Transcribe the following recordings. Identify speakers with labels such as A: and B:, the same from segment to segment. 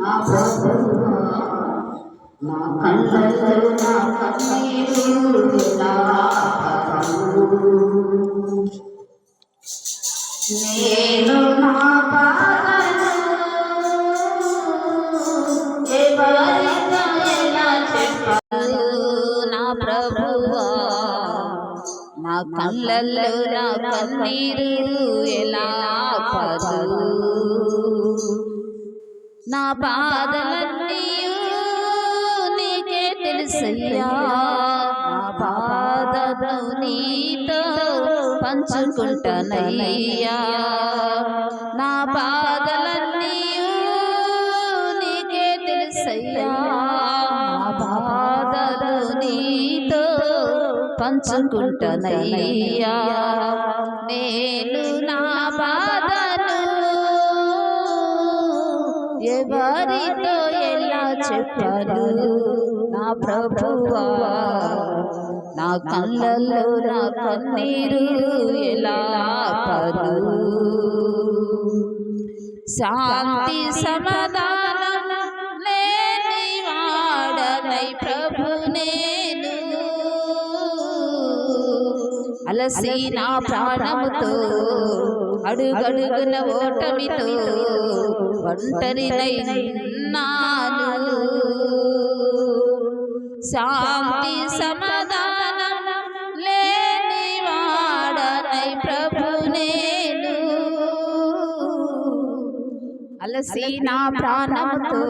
A: నా ప్రభువా నా కళ్ళల్లో నా కన్నీరు నా నేను నా ఎలా
B: నా ప్రభువా నా కళ్ళల్లో నా కన్నీరు ఎలా పదు నా బాధలన్నీ నీకే తెలుసయ్యా. నా బాధను నీతో పంచుకుంటానయ్యా. నా బాధలన్నీ నీకే తెలుసయ్యా. నా బాధలు నీతో పంచుకుంటానయ్యా. నేను నా ఎవరితో ఎలా చెప్పాను నా ప్రభువా నా కళ్ళల్లో నా కన్నీరు ఎలా పరు శాంతి సమాధానం లేని వాడనై ప్రభునే అలసి నా ప్రాణముతో అడుగడుగున ఓటమితో ఒంటరినైనాను శాంతి సమాధానం లేని వాడనై ప్రభు నేను. అలసి నా ప్రాణముతో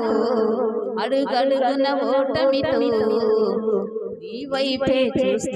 B: అడుగడుగున ఓటమితో నీ వైపే చూస్తూ